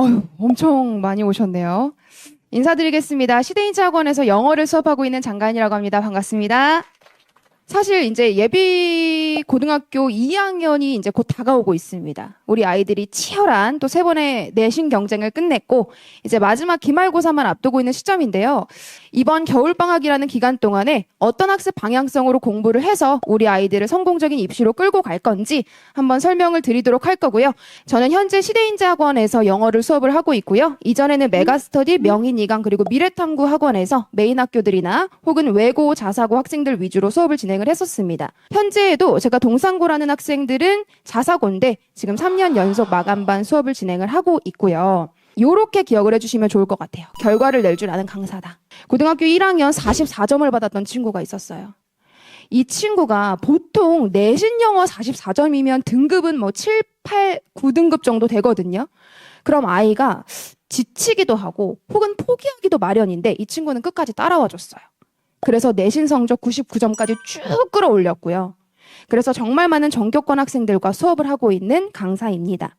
어휴, 엄청 많이 오셨네요. 인사드리겠습니다. 시대인체 학원에서 영어를 수업하고 있는 장관이라고 합니다. 반갑습니다. 사실 이제 예비 고등학교 2학년이 이제 곧 다가오고 있습니다. 우리 아이들이 치열한 또 세 번의 내신 경쟁을 끝냈고 이제 마지막 기말고사만 앞두고 있는 시점인데요. 이번 겨울 방학이라는 기간 동안에 어떤 학습 방향성으로 공부를 해서 우리 아이들을 성공적인 입시로 끌고 갈 건지 한번 설명을 드리도록 할 거고요. 저는 현재 시대인재 학원에서 영어를 수업을 하고 있고요. 이전에는 메가스터디, 명인 이강 그리고 미래탐구 학원에서 메인 학교들이나 혹은 외고 자사고 학생들 위주로 수업을 진행 을 했었습니다. 현재에도 제가 동상고라는 학생들은 자사고인데 지금 3년 연속 마감반 수업을 진행을 하고 있고요. 요렇게 기억을 해주시면 좋을 것 같아요. 결과를 낼 줄 아는 강사다. 고등학교 1학년 44점을 받았던 친구가 있었어요. 이 친구가 보통 내신 영어 44점이면 등급은 뭐 7, 8, 9등급 정도 되거든요. 그럼 아이가 지치기도 하고 혹은 포기하기도 마련인데 이 친구는 끝까지 따라와 줬어요. 그래서 내신 성적 99점까지 쭉 끌어올렸고요. 그래서 정말 많은 전교권 학생들과 수업을 하고 있는 강사입니다.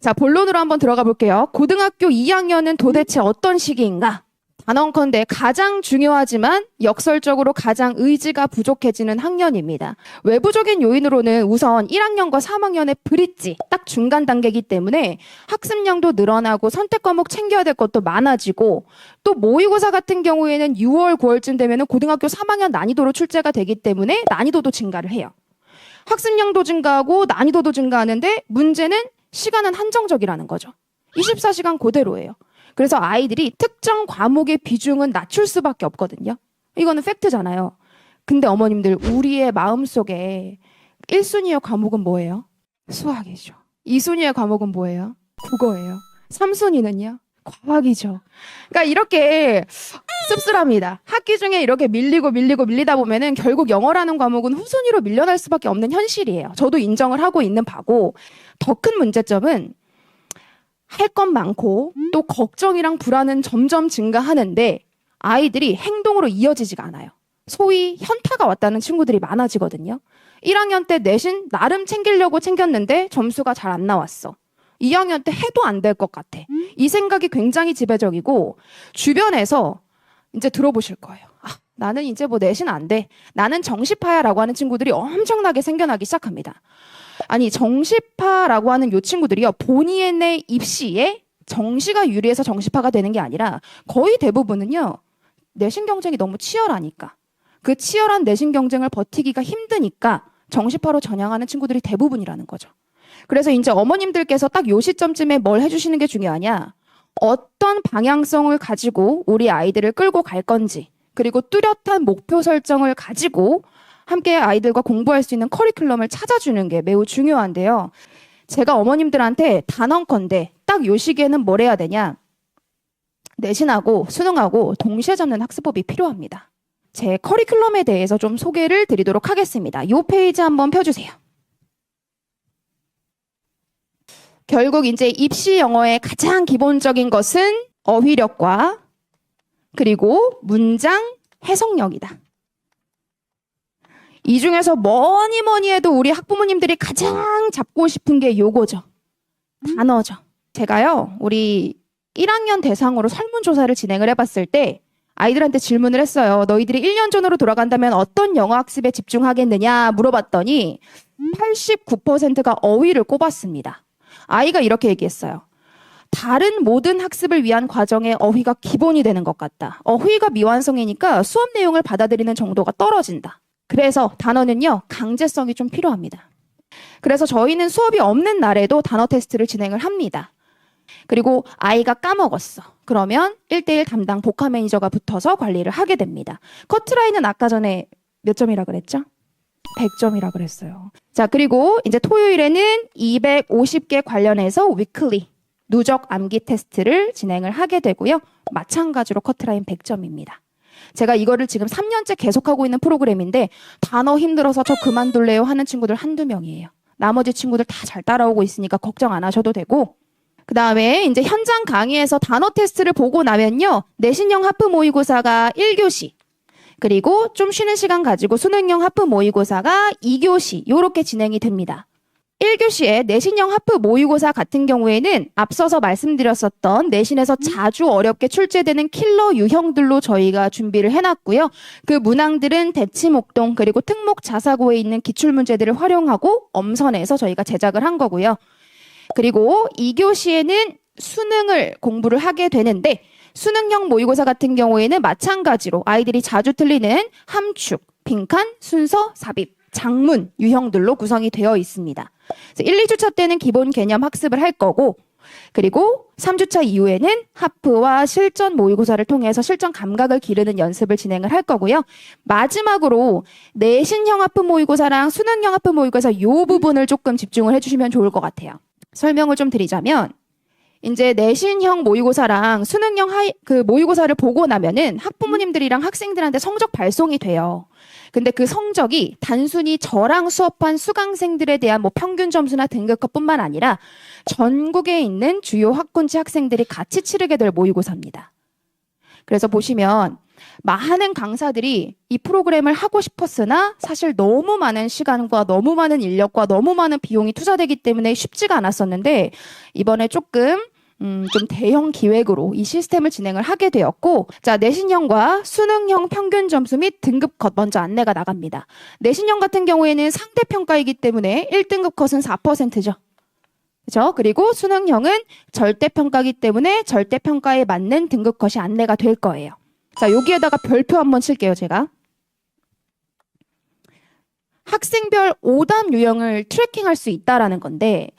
자, 본론으로 한번 들어가 볼게요. 고등학교 2학년은 도대체 어떤 시기인가? 단언컨대 가장 중요하지만 역설적으로 가장 의지가 부족해지는 학년입니다. 외부적인 요인으로는 우선 1학년과 3학년의 브릿지, 딱 중간 단계이기 때문에 학습량도 늘어나고 선택 과목 챙겨야 될 것도 많아지고 또 모의고사 같은 경우에는 6월, 9월쯤 되면 고등학교 3학년 난이도로 출제가 되기 때문에 난이도도 증가를 해요. 학습량도 증가하고 난이도도 증가하는데 문제는 시간은 한정적이라는 거죠. 24시간 그대로예요. 그래서 아이들이 특정 과목의 비중은 낮출 수밖에 없거든요. 이거는 팩트잖아요. 근데 어머님들, 우리의 마음속에 1순위의 과목은 뭐예요? 수학이죠. 2순위의 과목은 뭐예요? 국어예요. 3순위는요? 과학이죠. 그러니까 이렇게 씁쓸합니다. 학기 중에 이렇게 밀리고 밀리고 밀리다 보면은 결국 영어라는 과목은 후순위로 밀려날 수밖에 없는 현실이에요. 저도 인정을 하고 있는 바고 더 큰 문제점은 할 것 많고 또 걱정이랑 불안은 점점 증가하는데 아이들이 행동으로 이어지지가 않아요. 소위 현타가 왔다는 친구들이 많아지거든요. 1학년 때 내신 나름 챙기려고 챙겼는데 점수가 잘 안 나왔어. 2학년 때 해도 안 될 것 같아. 이 생각이 굉장히 지배적이고 주변에서 이제 들어보실 거예요. 아, 나는 이제 뭐 내신 안 돼. 나는 정시파야라고 하는 친구들이 엄청나게 생겨나기 시작합니다. 아니 정시파라고 하는 요 친구들이요 본인의 입시에 정시가 유리해서 정시파가 되는 게 아니라 거의 대부분은요 내신 경쟁이 너무 치열하니까 그 치열한 내신 경쟁을 버티기가 힘드니까 정시파로 전향하는 친구들이 대부분이라는 거죠. 그래서 이제 어머님들께서 딱 요 시점쯤에 뭘 해주시는 게 중요하냐 어떤 방향성을 가지고 우리 아이들을 끌고 갈 건지 그리고 뚜렷한 목표 설정을 가지고 함께 아이들과 공부할 수 있는 커리큘럼을 찾아주는 게 매우 중요한데요. 제가 어머님들한테 단언컨대 딱 요 시기에는 뭘 해야 되냐? 내신하고 수능하고 동시에 잡는 학습법이 필요합니다. 제 커리큘럼에 대해서 좀 소개를 드리도록 하겠습니다. 요 페이지 한번 펴주세요. 결국 이제 입시 영어의 가장 기본적인 것은 어휘력과 그리고 문장 해석력이다. 이 중에서 뭐니 뭐니 해도 우리 학부모님들이 가장 잡고 싶은 게 요거죠. 단어죠. 제가요, 우리 1학년 대상으로 설문조사를 진행을 해봤을 때 아이들한테 질문을 했어요. 너희들이 1년 전으로 돌아간다면 어떤 영어 학습에 집중하겠느냐 물어봤더니 89%가 어휘를 꼽았습니다. 아이가 이렇게 얘기했어요. 다른 모든 학습을 위한 과정에 어휘가 기본이 되는 것 같다. 어휘가 미완성이니까 수업 내용을 받아들이는 정도가 떨어진다. 그래서 단어는요, 강제성이 좀 필요합니다. 그래서 저희는 수업이 없는 날에도 단어 테스트를 진행을 합니다. 그리고 아이가 까먹었어. 그러면 1대1 담당 복화 매니저가 붙어서 관리를 하게 됩니다. 커트라인은 아까 전에 몇 점이라 그랬죠? 100점이라 그랬어요. 자, 그리고 이제 토요일에는 250개 관련해서 위클리 누적 암기 테스트를 진행을 하게 되고요. 마찬가지로 커트라인 100점입니다. 제가 이거를 지금 3년째 계속하고 있는 프로그램인데 단어 힘들어서 저 그만둘래요 하는 친구들 한두 명이에요. 나머지 친구들 다 잘 따라오고 있으니까 걱정 안 하셔도 되고 그 다음에 이제 현장 강의에서 단어 테스트를 보고 나면요. 내신형 하프 모의고사가 1교시 그리고 좀 쉬는 시간 가지고 수능형 하프 모의고사가 2교시 요렇게 진행이 됩니다. 1교시에 내신형 하프 모의고사 같은 경우에는 앞서서 말씀드렸었던 내신에서 자주 어렵게 출제되는 킬러 유형들로 저희가 준비를 해놨고요. 그 문항들은 대치목동 그리고 특목 자사고에 있는 기출문제들을 활용하고 엄선해서 저희가 제작을 한 거고요. 그리고 2교시에는 수능을 공부를 하게 되는데 수능형 모의고사 같은 경우에는 마찬가지로 아이들이 자주 틀리는 함축, 빈칸, 순서, 삽입, 장문 유형들로 구성이 되어 있습니다. 그래서 1, 2주차 때는 기본 개념 학습을 할 거고 그리고 3주차 이후에는 하프와 실전 모의고사를 통해서 실전 감각을 기르는 연습을 진행을 할 거고요. 마지막으로 내신형 하프 모의고사랑 수능형 하프 모의고사 이 부분을 조금 집중을 해주시면 좋을 것 같아요. 설명을 좀 드리자면 이제 내신형 모의고사랑 수능형 하이, 그 모의고사를 보고 나면은 학부모님들이랑 학생들한테 성적 발송이 돼요. 근데 그 성적이 단순히 저랑 수업한 수강생들에 대한 뭐 평균 점수나 등급컷뿐만 아니라 전국에 있는 주요 학군지 학생들이 같이 치르게 될 모의고사입니다. 그래서 보시면 많은 강사들이 이 프로그램을 하고 싶었으나 사실 너무 많은 시간과 너무 많은 인력과 너무 많은 비용이 투자되기 때문에 쉽지가 않았었는데 이번에 조금 음, 좀 대형 기획으로 이 시스템을 진행을 하게 되었고, 자, 내신형과 수능형 평균 점수 및 등급 컷 먼저 안내가 나갑니다. 내신형 같은 경우에는 상대평가이기 때문에 1등급 컷은 4%죠. 그죠? 그리고 수능형은 절대평가이기 때문에 절대평가에 맞는 등급 컷이 안내가 될 거예요. 자, 여기에다가 별표 한번 칠게요, 제가. 학생별 오답 유형을 트래킹할 수 있다라는 건데,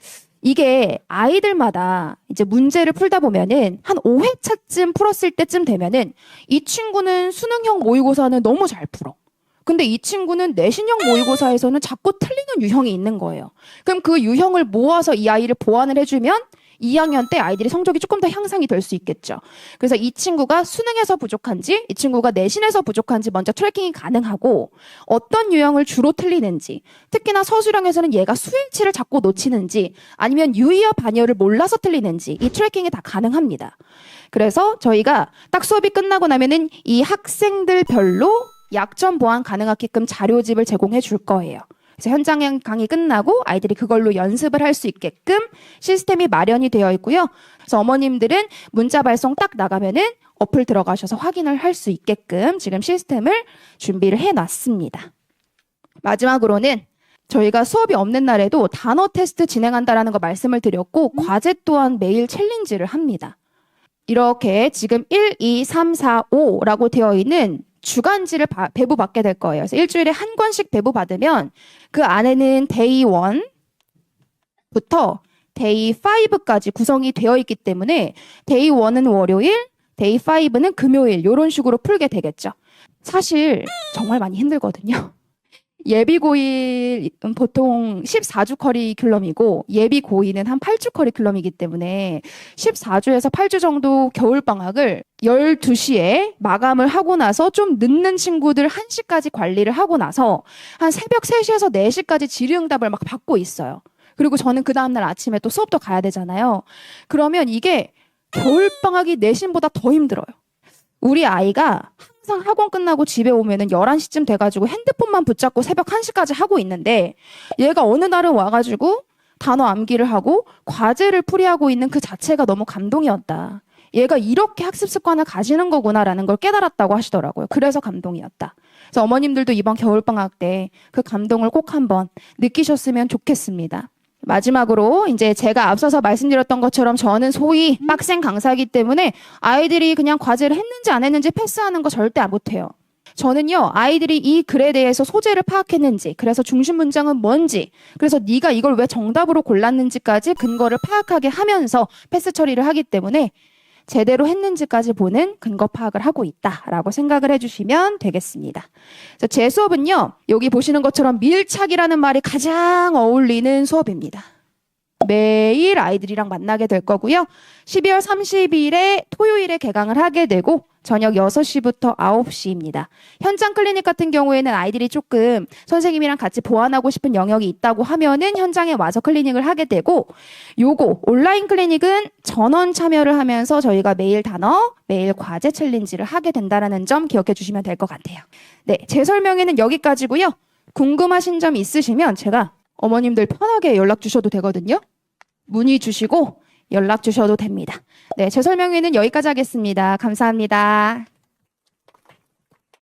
이게 아이들마다 이제 문제를 풀다 보면은 한 5회차쯤 풀었을 때쯤 되면은 이 친구는 수능형 모의고사는 너무 잘 풀어. 근데 이 친구는 내신형 모의고사에서는 자꾸 틀리는 유형이 있는 거예요. 그럼 그 유형을 모아서 이 아이를 보완을 해주면 2학년 때 아이들이 성적이 조금 더 향상이 될 수 있겠죠. 그래서 이 친구가 수능에서 부족한지, 이 친구가 내신에서 부족한지 먼저 트래킹이 가능하고 어떤 유형을 주로 틀리는지, 특히나 서술형에서는 얘가 수일치를 자꾸 놓치는지, 아니면 유의어 반열을 몰라서 틀리는지 이 트래킹이 다 가능합니다. 그래서 저희가 딱 수업이 끝나고 나면은 이 학생들별로 약점 보완 가능하게끔 자료집을 제공해 줄 거예요. 그래서 현장 강의 끝나고 아이들이 그걸로 연습을 할 수 있게끔 시스템이 마련이 되어 있고요. 그래서 어머님들은 문자 발송 딱 나가면은 어플 들어가셔서 확인을 할 수 있게끔 지금 시스템을 준비를 해 놨습니다. 마지막으로는 저희가 수업이 없는 날에도 단어 테스트 진행한다라는 거 말씀을 드렸고 과제 또한 매일 챌린지를 합니다. 이렇게 지금 1, 2, 3, 4, 5라고 되어 있는 주간지를 바- 배부받게 될 거예요. 그래서 일주일에 한 권씩 배부받으면 그 안에는 데이 1부터 데이 5까지 구성이 되어 있기 때문에 데이 1은 월요일, 데이 5는 금요일 이런 식으로 풀게 되겠죠. 사실 정말 많이 힘들거든요. 예비 고일은 보통 14주 커리큘럼이고 예비 고일은 한 8주 커리큘럼이기 때문에 14주에서 8주 정도 겨울 방학을 12시에 마감을 하고 나서 좀 늦는 친구들 1시까지 관리를 하고 나서 한 새벽 3시에서 4시까지 질의응답을 막 받고 있어요. 그리고 저는 그 다음날 아침에 또 수업도 가야 되잖아요. 그러면 이게 겨울 방학이 내신보다 더 힘들어요. 우리 아이가 항상 학원 끝나고 집에 오면은 11시쯤 돼가지고 핸드폰만 붙잡고 새벽 1시까지 하고 있는데 얘가 어느 날은 와가지고 단어 암기를 하고 과제를 풀이하고 있는 그 자체가 너무 감동이었다. 얘가 이렇게 학습 습관을 가지는 거구나라는 걸 깨달았다고 하시더라고요. 그래서 감동이었다. 그래서 어머님들도 이번 겨울방학 때 그 감동을 꼭 한번 느끼셨으면 좋겠습니다. 마지막으로 이제 제가 앞서서 말씀드렸던 것처럼 저는 소위 빡센 강사이기 때문에 아이들이 그냥 과제를 했는지 안 했는지 패스하는 거 절대 못해요. 저는요 아이들이 이 글에 대해서 소재를 파악했는지 그래서 중심 문장은 뭔지 그래서 네가 이걸 왜 정답으로 골랐는지까지 근거를 파악하게 하면서 패스 처리를 하기 때문에 제대로 했는지까지 보는 근거 파악을 하고 있다라고 생각을 해주시면 되겠습니다. 제 수업은요, 여기 보시는 것처럼 밀착이라는 말이 가장 어울리는 수업입니다. 매일 아이들이랑 만나게 될 거고요. 12월 30일에 토요일에 개강을 하게 되고 저녁 6시부터 9시입니다. 현장 클리닉 같은 경우에는 아이들이 조금 선생님이랑 같이 보완하고 싶은 영역이 있다고 하면은 현장에 와서 클리닉을 하게 되고 요거 온라인 클리닉은 전원 참여를 하면서 저희가 매일 단어, 매일 과제 챌린지를 하게 된다라는 점 기억해 주시면 될 것 같아요. 네, 제 설명에는 여기까지고요. 궁금하신 점 있으시면 제가 어머님들 편하게 연락 주셔도 되거든요. 문의 주시고 연락 주셔도 됩니다. 네, 제 설명회는 여기까지 하겠습니다. 감사합니다.